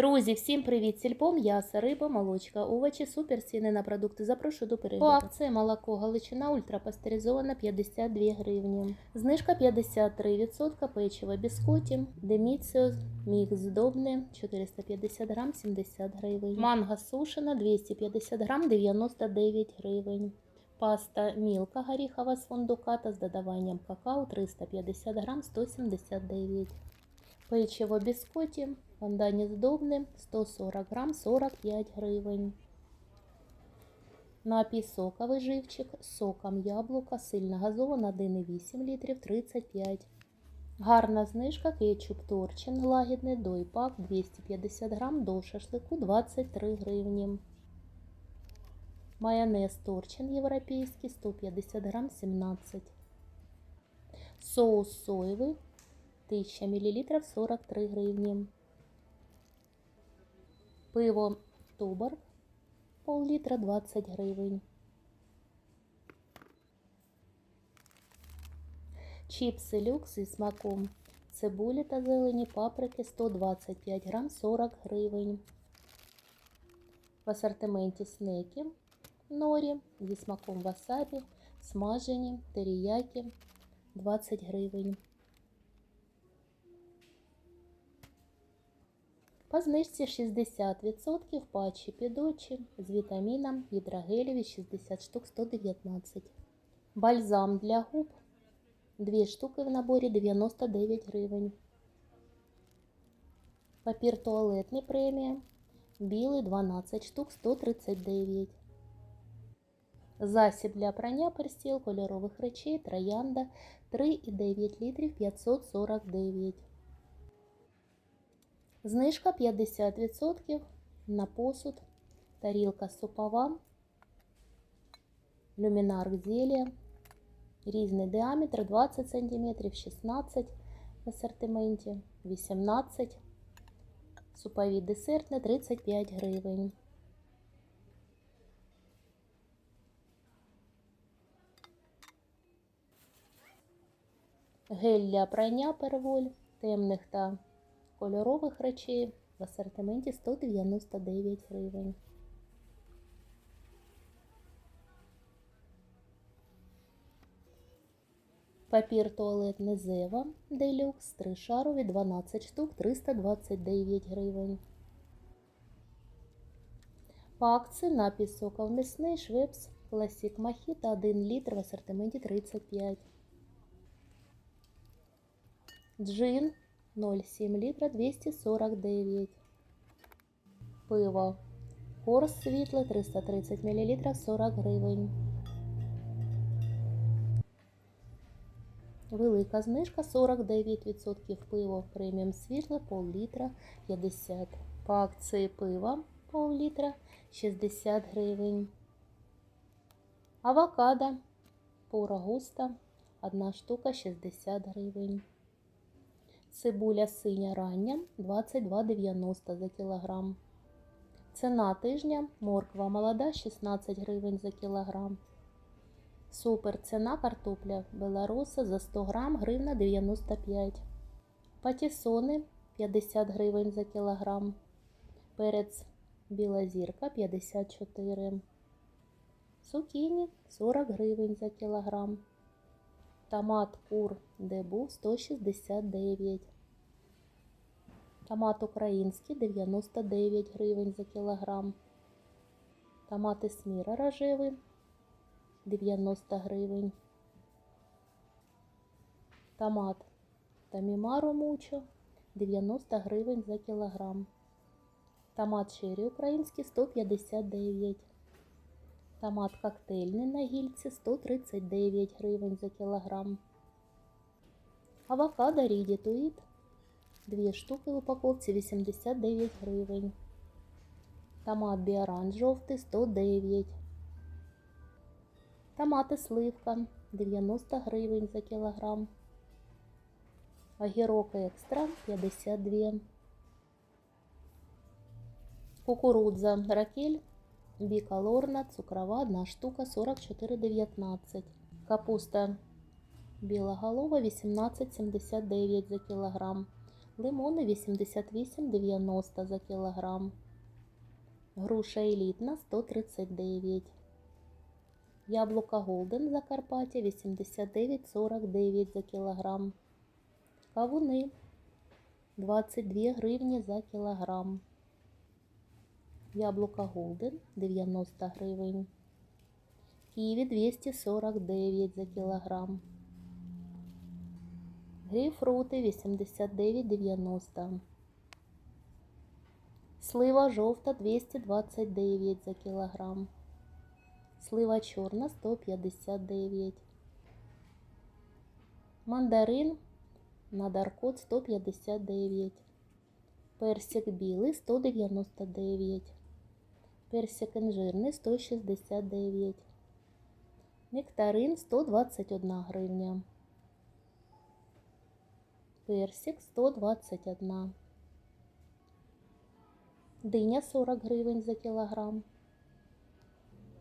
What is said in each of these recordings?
Друзі, всім привіт! Сільпо, м'ясо, риба, молочка, овочі, супер ціни на продукти. Запрошую до перегляду. Акції молоко Галичина ультрапастеризована 52 гривні. Знижка 53%, печиво біскоті, деміціо, мікс здобне 450 грам 70 гривень. Манго сушена 250 грам 99 гривень. Паста мілка горіхова з фундуката з додаванням какао 350 грам 179 Печиво біскоті, пандані здобне 140 грам 45 гривень. Напій соковий живчик соком яблука, сильно газована 1,8 літрів 35. Гарна знижка кетчуп торчин лагідний дойпак 250 грам до шашлику 23 гривні. Майонез торчин європейський 150 грам 17. Соус соєвий 1000 мл 43 гривні. Пиво Туборг пол-літра 20 гривень. Чіпси люкс зі смаком цибулі та зелені паприки 125 грам 40 гривень. В асортименті снеки норі зі смаком васабі, смажені, теріякі 20 гривень. По знижці 60% патчі під очі з вітаміном гідрогелеві 60 штук 119. Бальзам для губ 2 штуки в наборі 99 гривень. Папір туалетний премія. Білий 12 штук 139. Засіб для прання перстіл кольорових речей троянда 3,9 літрів 549. Знижка 50% на посуд, тарілка супова, люмінар зелія, різний діаметр 20 см, 16 в асортименті, 18 супові десертне 35 гривень. Гель для прання перволь темних та кольорових речей в асортименті 199 гривень. Папір туалетний Зева Делюкс 3 шарові 12 штук 329 гривень. По акції напій соков м'ясний Швепс Класік Мохіто 1 літр в асортименті 35. Джин 0,7 літра 249. Пиво. Корс світле 330 мл 40 гривень. Велика знижка 49% пиво преміум світле пол-літра 50. По акції пива пол-літра 60 гривень. Авокадо пора густа 1 штука 60 гривень. Цибуля синя рання 22,90 за кілограм. Ціна тижня морква молода 16 гривень за кілограм. Супер ціна картопля беларуса за 100 грам гривна 95. Патісони 50 гривень за кілограм. Перець біла зірка 54. Цукіні 40 гривень за кілограм. Томат кур дебу 169. Томат український 99 гривень за кілограм. Томати сміра рожевий 90 гривень. Томат тамімару мучо 90 гривень за кілограм. Томат черрі український 159. Томат коктейльний на гільці 139 гривень за кілограм. Авокадо Ріді Туїт 2 штуки в упаковці 89 гривень. Томат біоранж жовтий 109. Томати сливка 90 гривень за кілограм. Огірок екстра 52. Кукурудза ракель бікалорна, цукрова, 1 штука 44,19. Капуста біла голова 18,79 за кілограм. Лимони 88,90 за кілограм. Груша елітна 139. Яблука Голден Закарпаття 89,49 за кілограм. Кавуни 22 гривні за кілограм. Яблука Голден 90 гривень. Ківі 249 за кілограм. Грейпфрути 89,90. Слива жовта 229 за кілограм. Слива чорна 159. Мандарин на даркот 159. Персик білий 199. Персик інжирний 169. Нектарин 121 гривня. Персик 121. Диня 40 гривень за кілограм.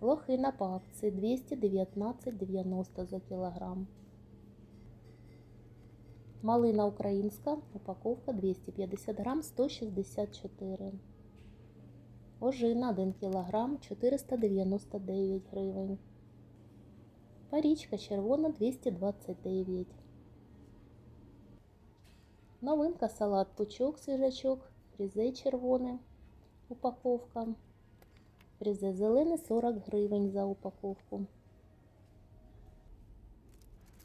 Лохина по акції 219,90 за кілограм. Малина українська, упаковка 250 грам 164. Ожина 1 кілограм 499 гривень. Парічка червона 229. Новинка салат пучок свіжачок, фрізе червоне, упаковка. Фрізе зелене 40 гривень за упаковку.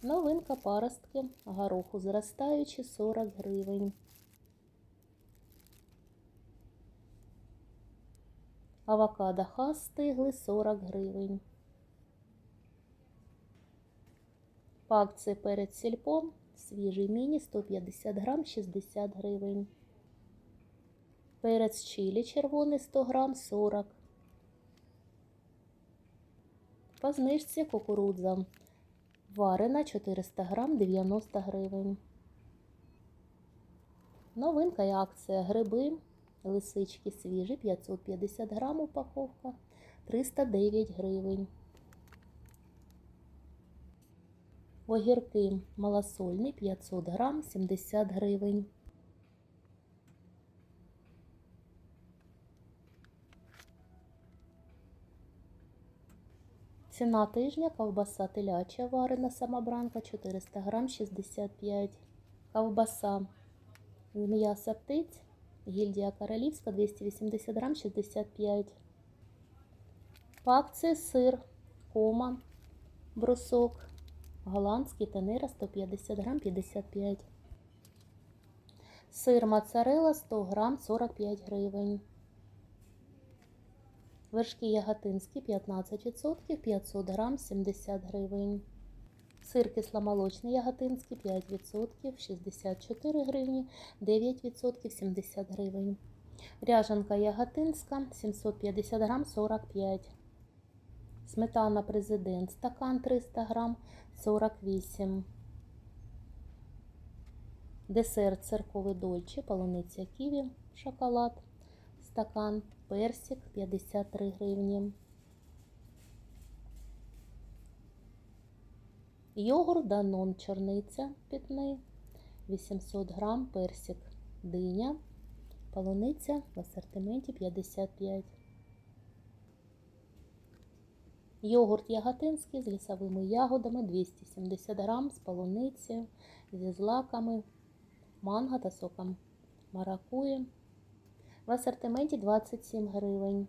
Новинка паростки, гороху зростаючі 40 гривень. Авокадо хас стигли 40 гривень. По акції перед сільпом свіжий міні 150 грам 60 гривень. Перець чилі червоний 100 грам 40. По знижці кукурудза варена 400 грам 90 гривень. Новинка і акція гриби, лисички свіжі 550 грам упаковка 309 гривень. Огірки малосольні 500 грам 70 гривень. Ціна тижня ковбаса теляча варена самобранка 400 грам 65. Ковбаса м'яса птиць гільдія королівська 280 грам 65. По сир кома брусок голландський тенера 150 грам 55. Сир моцарелла 100 грам 45 гривень. Вершки яготинські 15%, 500 грам 70 гривень. Сир кисломолочний яготинський 5%, 64 гривні, 9% 70 гривень. Ряжанка яготинська 750 грам 45. Сметана президент стакан 300 грам 48. Десерт церковий дольче, полуниця ківі, шоколад, стакан, персик 53 гривні. Йогурт Данон чорниця питний 800 грам, персик диня, полуниця в асортименті 55. Йогурт яготинський з лісовими ягодами 270 грам з полуниці, зі злаками, манго та соком маракуї. В асортименті 27 гривень.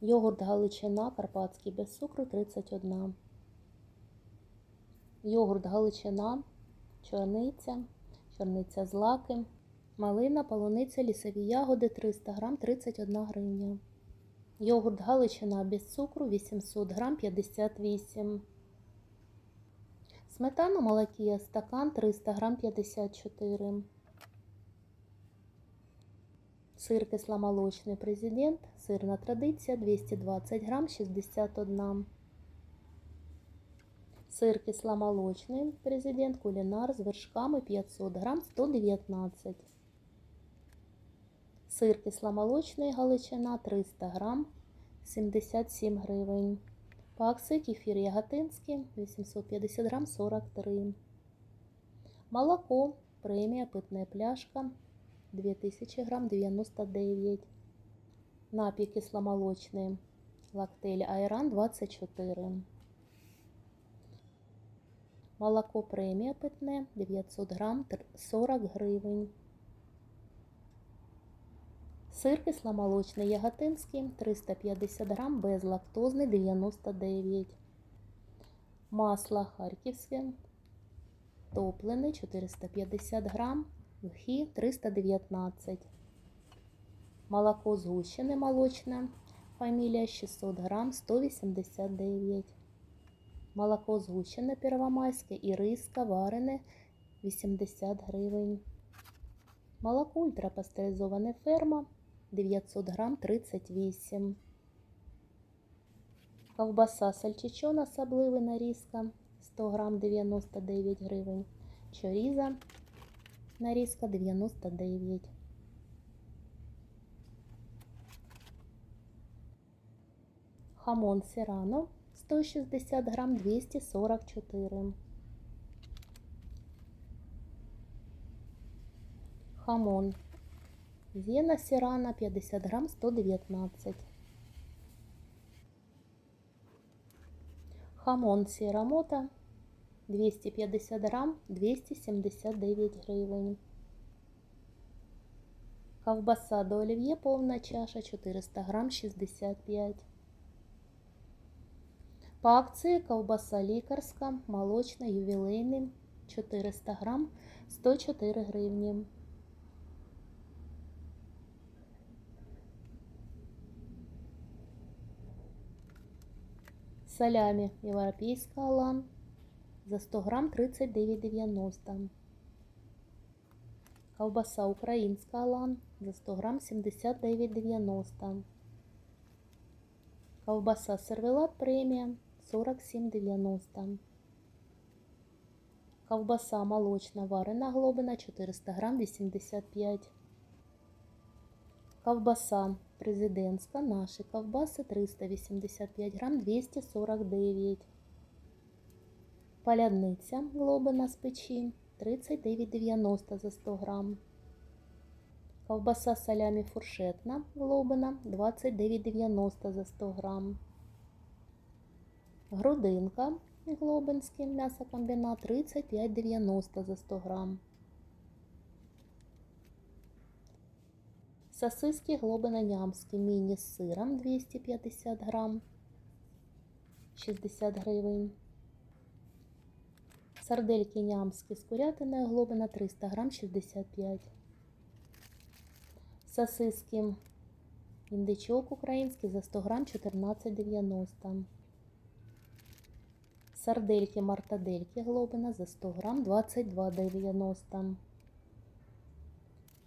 Йогурт Галичина Карпатський без цукру 31. Йогурт Галичина, чорниця, чорниця злаки, малина, полуниця, лісові ягоди 300 грам 31 гривня. Йогурт Галичина без цукру 800 грам 58. Сметана молокія стакан 300 грам 54. Сир кисломолочний президент, сирна традиція 220 грам 61. Сир кисломолочний президент кулінар з вершками 500 грам 119. Сир кисломолочний Галичина 300 грам 77 гривень. Акції кефір яготинський 850 грам 43. Молоко премія, питна пляшка 2000 грам 99. Напій кисломолочний лактель Айран 24. Молоко премія питне 900 грам 40 гривень. Сир кисломолочний яготинський 350 грам безлактозний 99. Масло харківське топлене 450 грам, вхі 319. Молоко згущене молочне, фамілія 600 грам 189. Молоко згущене первомайське і риска варене 80 гривень. Молоко ультрапастеризоване ферма 900 грам 38. Ковбаса сальчичон особливий нарізка 100 грам 99 гривень. Чоріза нарізка 99. Хамон Сирано 160 грам 244. Хамон Вена Сирано 50 грам 119. Хамон Сірамота 250 грам 279 гривень. Ковбаса до олів'є повна чаша 400 грам 65. По акції ковбаса лікарська, молочна, ювілейний 400 грам 104 гривні. Салямі європейська Алан за 100 грам 39,90. Ковбаса українська Алан за 100 грам 79,90. Ковбаса сервелат премія 47,90. Ковбаса молочна варена глобина 400 грам 85. Ковбаса президентська, наші ковбаси 385 грам 249. Палядниця глобина з печі 39,90 за 100 грам. Ковбаса салямі фуршетна глобина 29,90 за 100 грам. Грудинка глобинський м'ясокомбінат 35,90 за 100 грам. Сосиски глобино-нямські міні з сиром 250 грам 60 гривень. Сардельки нямські з курятиною глобина 300 грам 65. Сосиски індичок український за 100 грам 14,90. Сардельки мартадельки глобина за 100 грам 22,90.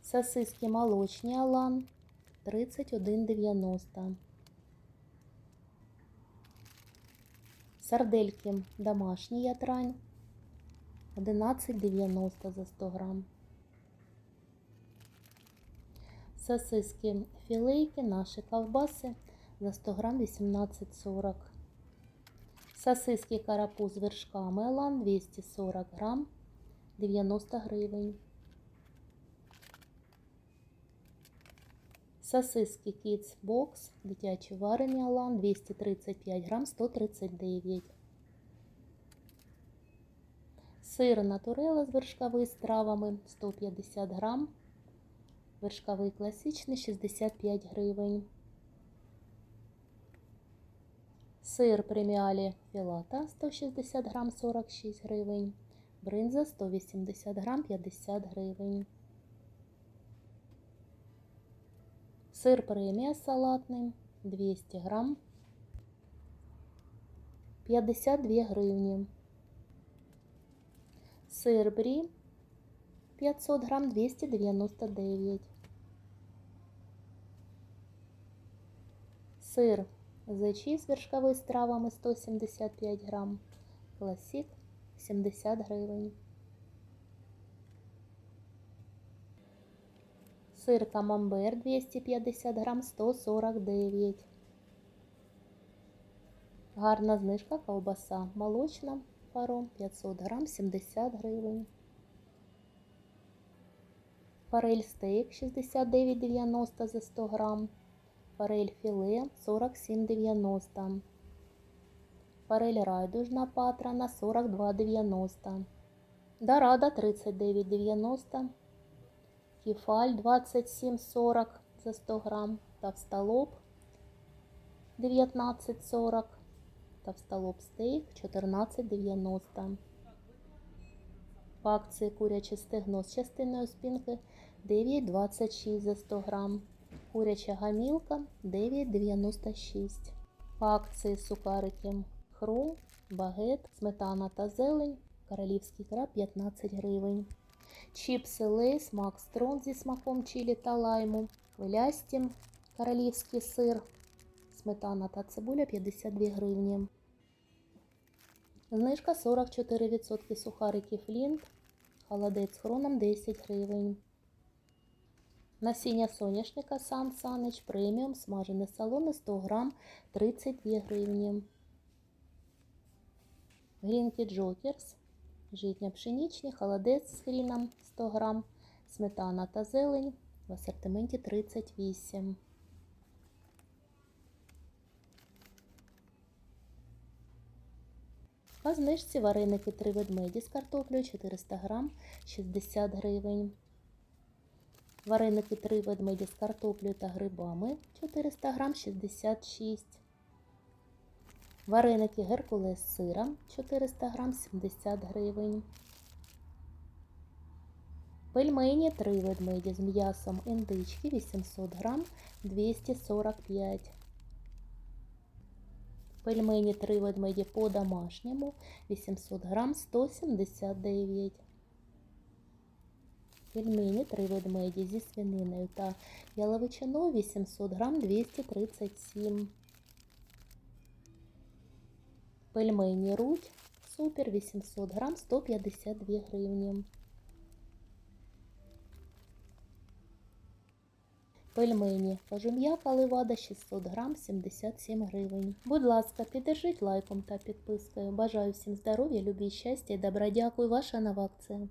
Сосиски молочні Алан 31,90. Сардельки домашні ятрань 11,90 за 100 грам. Сосиски філейки, наші ковбаси за 100 грам 18,40. Сосиски карапуз з вершками Алан 240 грам 90 гривень. Сосиски Kids Box, дитячі варені Алан 235 грам 139. Сир натурела з вершковими стравами 150 грам. Вершковий класичний 65 гривень. Сир преміалі філата 160 грам 46 гривень. Бринза 180 грам 50 гривень. Сир премія салатний 200 грам 52 гривні. Сир брі 500 грам 299. Сир зачі з вершковими стравами 175 грам. Класік 70 гривень. Сир камамбер 250 грам 149. Гарна знижка ковбаса молочна паром 500 грам 70 гривень. Форель стейк 69,90 за 100 грам. Форель філе 47,90. Форель райдужна патрана 42,90. Дорада 39,90. Кефаль 27,40 за 100 грам. Товстолоб 19,40. Товстолоб стейк 14,90. По акції куряче стегно з частиною спинки 9,26 за 100 грам. Куряча гамілка 9,96. По акції сухарики хрум, багет, сметана та зелень, королівський краб 15 гривень. Чіпси Лейс, Макс Строн зі смаком чилі та лайму, хвилясті, королівський сир, сметана та цибуля 52 гривні. Знижка 44% сухариків Лінд, холодець хроном 10 гривень. Насіння соняшника Сан Санич преміум смажене солоне 100 грам 32 гривні. Грінки Джокерс, житня пшеничні, холодець з хріном 100 грам, сметана та зелень в асортименті 38. По знижці вареники три ведмеді з картоплею 400 грам 60 гривень. Вареники три ведмеді з картоплею та грибами 400 грам 66. Вареники Геркулес з сиром 400 грам 70 гривень. Пельмені три ведмеді з м'ясом індички 800 грам 245. Пельмені три ведмеді по-домашньому 800 грам 179. Пельмені три ведмеді зі свининою та яловичиною 800 грам 237. Пельмені руть супер 800 грам 152 гривні. Пельмені кожум'яка левада 600 грам 77 гривень. Будь ласка, піддержіть лайком та підпискою. Бажаю всім здоров'я, любі, щастя і добра. Дякую, ваша нова акція.